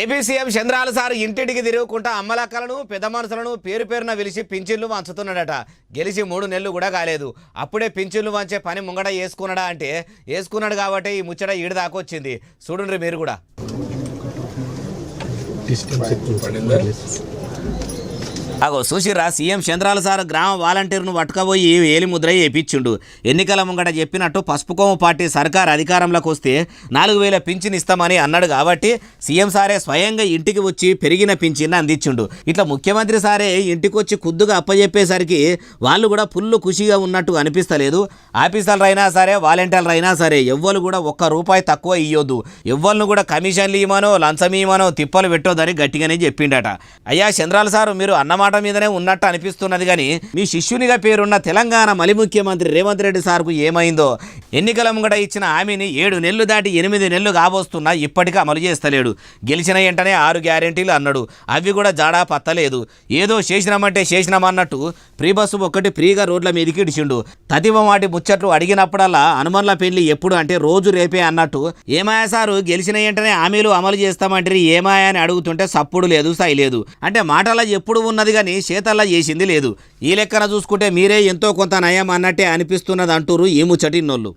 AP CM చంద్రాల sir ఇంటింటికి తిరుగుకుంటా అమ్మలక్కలను పెద్ద మనుషులను పేరు పేరున పిలిచి పింఛన్లు వంచుతున్నాడట గెలిచి మూడు నెలలు కూడా కాలేదు. అప్పుడే పింఛన్లు వంచే పని ముంగడ వేసుకున్నాడా అంటే వేసుకున్నాడు కాబట్టి ఈ ముచ్చట ఈడు దాకా వచ్చింది. చూడండి మీరు కూడా. అగో సుశీరా సీఎం చంద్రాల సార్ గ్రామ వాలంటీర్ను పట్టుకపోయి ఏలి ముద్ర వేయించుండు ఎన్నికల ముంగట చెప్పినట్టు పసుపుకోమ పార్టీ సర్కార్ అధికారంలోకి వస్తే నాలుగు వేల పింఛన్ ఇస్తామని అన్నాడు కాబట్టి సీఎం సారే స్వయంగా ఇంటికి వచ్చి పెరిగిన పింఛన్ అందించిండు. ఇట్లా ముఖ్యమంత్రి సారే ఇంటికి వచ్చి కుద్దుగా అప్పజెప్పేసరికి వాళ్ళు కూడా ఫుల్ ఖుషిగా ఉన్నట్టు అనిపిస్తలేదు. ఆఫీసర్లు అయినా సరే వాలంటీర్లు అయినా సరే ఎవ్వరు కూడా ఒక్క రూపాయి తక్కువ ఇయ్యొద్దు. ఎవ్వరిని కూడా కమిషన్లు ఇవ్వమనో లంచం ఇవ్వమనో తిప్పలు పెట్టొద్దని గట్టిగానే చెప్పిండట. అయ్యా చంద్రాల సారు మీరు మాట మీదనే ఉన్నట్టు అనిపిస్తున్నది కానీ మీ శిష్యునిగా పేరున్న తెలంగాణ మలి ముఖ్యమంత్రి రేవంత్ రెడ్డి సార్కు ఏమైందో ఎన్నికల ముంగట ఇచ్చిన హామీని ఏడు నెలలు దాటి ఎనిమిది నెలలు కాబోస్తున్నా ఇప్పటికీ అమలు చేస్తలేడు. గెలిచిన వెంటనే ఆరు గ్యారెంటీలు అన్నాడు. అవి కూడా జాడా పత్తలేదు. ఏదో చేసినామంటే చేసినామన్నట్టు ప్రీ బస్సు ఒక్కటి ఫ్రీగా రోడ్ల మీదకి ఇడిచిండు. తదివ వాటి ముచ్చట్లు అడిగినప్పుడల్లా హనుమన్ల పెళ్ళి ఎప్పుడు అంటే రోజు రేపే అన్నట్టు ఏమాయా సారు గెలిచిన వెంటనే హామీలు అమలు చేస్తామంటే ఏమాయా అని అడుగుతుంటే సప్పుడు లేదు సై లేదు. అంటే మాటల ఎప్పుడు ఉన్నది కానీ చేతల్లా చేసింది లేదు. ఈ లెక్కన చూసుకుంటే మీరే ఎంతో కొంత నయం అన్నట్టే అనిపిస్తున్నది అంటూరు ఈ ముచ్చటిన్నోళ్ళు.